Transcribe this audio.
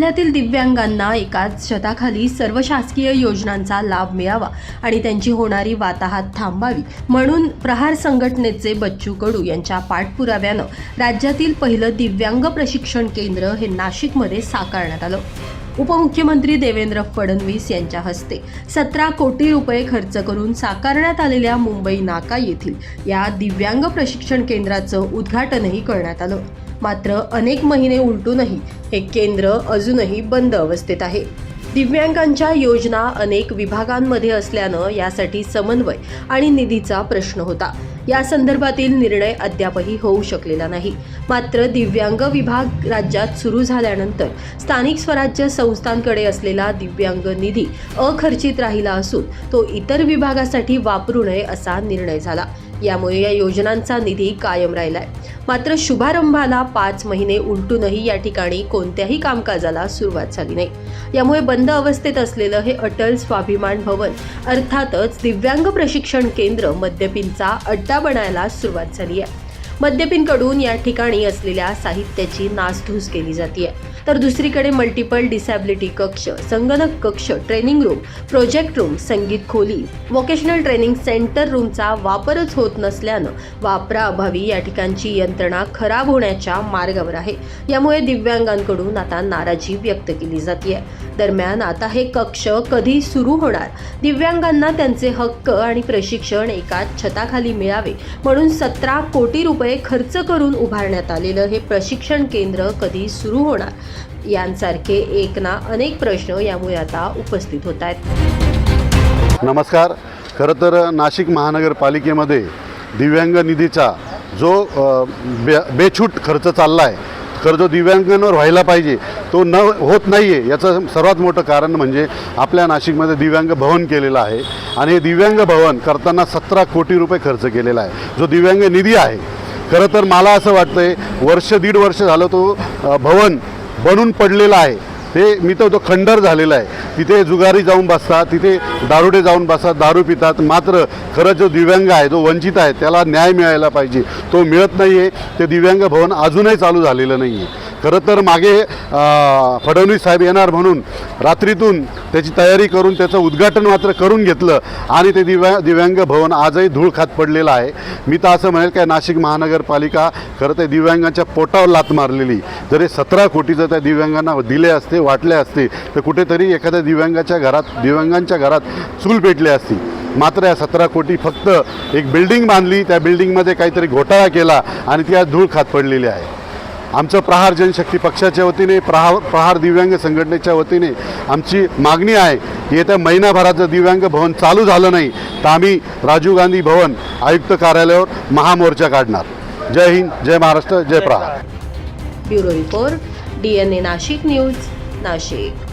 जिल्ह्यातील दिव्यांगांना एकाच छताखाली सर्व शासकीय योजनांचा लाभ मिळावा आणि त्यांची होणारी वाताहात थांबावी म्हणून प्रहार संघटनेचे बच्चू कडू यांच्या पाठपुराव्यानं राज्यातील पहिलं दिव्यांग प्रशिक्षण केंद्र हे नाशिकमध्ये साकारण्यात आलं. उपमुख्यमंत्री देवेंद्र फडणवीस यांच्या हस्ते सतरा कोटी रुपये खर्च करून साकारण्यात आलेल्या मुंबई नाका येथील या दिव्यांग प्रशिक्षण केंद्राचं उद्घाटनही करण्यात आलं. मात्र अनेक महिने उलटूनही हे केंद्र अजूनही बंद अवस्थेत आहे. दिव्यांगांच्या योजना अनेक विभागांमध्ये असल्यानं यासाठी समन्वय आणि निधीचा प्रश्न होता. या संदर्भातील निर्णय अद्यापही होऊ शकलेला नाही. मात्र दिव्यांग विभाग राज्यात सुरू झाल्यानंतर स्थानिक स्वराज्य संस्थांकडे असलेला दिव्यांग निधी अखर्चित राहिला असून तो इतर विभागासाठी वापरू नये असा निर्णय झाला. यामुळे या योजनांचा निधी कायम राहिलाय. मात्र शुभारंभाला पाच महिने उलटूनही या ठिकाणी कोणत्याही कामकाजाला सुरुवात झाली नाही. यामुळे बंद अवस्थेत असलेलं हे अटल स्वाभिमान भवन अर्थातच दिव्यांग प्रशिक्षण केंद्र मद्यपींचा अड्डा बनायला सुरुवात झाली आहे. मद्यपींकडून या ठिकाणी असलेल्या साहित्याची नासधूस केली जाते तर दुसरीकडे मल्टिपल डिसॅबिलिटी कक्ष संगणक कक्ष ट्रेनिंग रूम प्रोजेक्ट रूम संगीत खोली. व्होकेशनल ट्रेनिंग सेंटर रूमचा वापरच होत नसल्यानं वापराअभावी या ठिकाणची यंत्रणा खराब होण्याच्या मार्गावर आहे. यामुळे दिव्यांगांकडून आता नाराजी व्यक्त केली जाते दरम्यान आता हे कक्ष कधी सुरू होणार? दिव्यांगांना त्यांचे हक्क आणि प्रशिक्षण एका छताखाली मिळावे म्हणून सतरा कोटी रुपये खर्च करून उभारण्यात आलेलं हे प्रशिक्षण केंद्र कधी सुरू होणार? यांसारखे एक ना अनेक प्रश्न यामुळे आता उपस्थित होत आहेत. नमस्कार. खरं तर नाशिक महानगरपालिकेमध्ये दिव्यांग निधीचा जो बे बेछूट खर्च चालला आहे खरं जो दिव्यांगांवर व्हायला पाहिजे तो न होत नाही आहे याचं सर्वात मोठं कारण म्हणजे आपल्या नाशिकमध्ये दिव्यांग भवन केलेलं आहे. आणि हे दिव्यांग भवन करताना सतरा कोटी रुपये खर्च केलेला आहे. जो दिव्यांग निधी आहे खरं तर मला असं वाटतं आहे वर्ष दीड वर्ष झालं तो भवन बनून पडलेला आहे. ते मी तर तो खंडर झालेला आहे. तिथे जुगारी जाऊन बसतात तिथे दारुडे जाऊन बसतात दारू पितात. मात्र खरं जो दिव्यांग आहे जो वंचित आहे त्याला न्याय मिळायला पाहिजे. तो मिळत नाही आहे ते दिव्यांग भवन अजूनही चालू झालेलं नाही आहे खरं तर मागे फडणवीस साहेब येणार म्हणून रात्रीतून त्याची तयारी करून त्याचं उद्घाटन मात्र करून घेतलं आणि ते दिव्या दिव्यांग भवन आजही धूळ खात पडलेलं आहे. मी तर असं म्हणेल काय नाशिक महानगरपालिका खरं तर दिव्यांगांच्या पोटावर लात मारलेली. जर हे सतरा कोटी जर त्या दिव्यांगांना दिले असते वाटले असते तर कुठेतरी एखाद्या दिव्यांगाच्या घरात दिव्यांगांच्या घरात चूल पेटली असती. मात्र या सतरा कोटी फक्त एक बिल्डिंग बांधली त्या बिल्डिंगमध्ये काहीतरी घोटाळा केला आणि ती आज धूळ खात पडलेली आहे. आमचं प्रहार जनशक्ती पक्षाच्या वतीने प्रहार प्रहार दिव्यांग संघटनेच्या वतीने आमची मागणी आहे येत्या महिनाभराचं दिव्यांग भवन चालू झालं नाही तर आम्ही राजीव गांधी भवन आयुक्त कार्यालयावर महामोर्चा काढणार. जय हिंद जय महाराष्ट्र जय Prahar. Bureau report DNA Nashik news Nashik.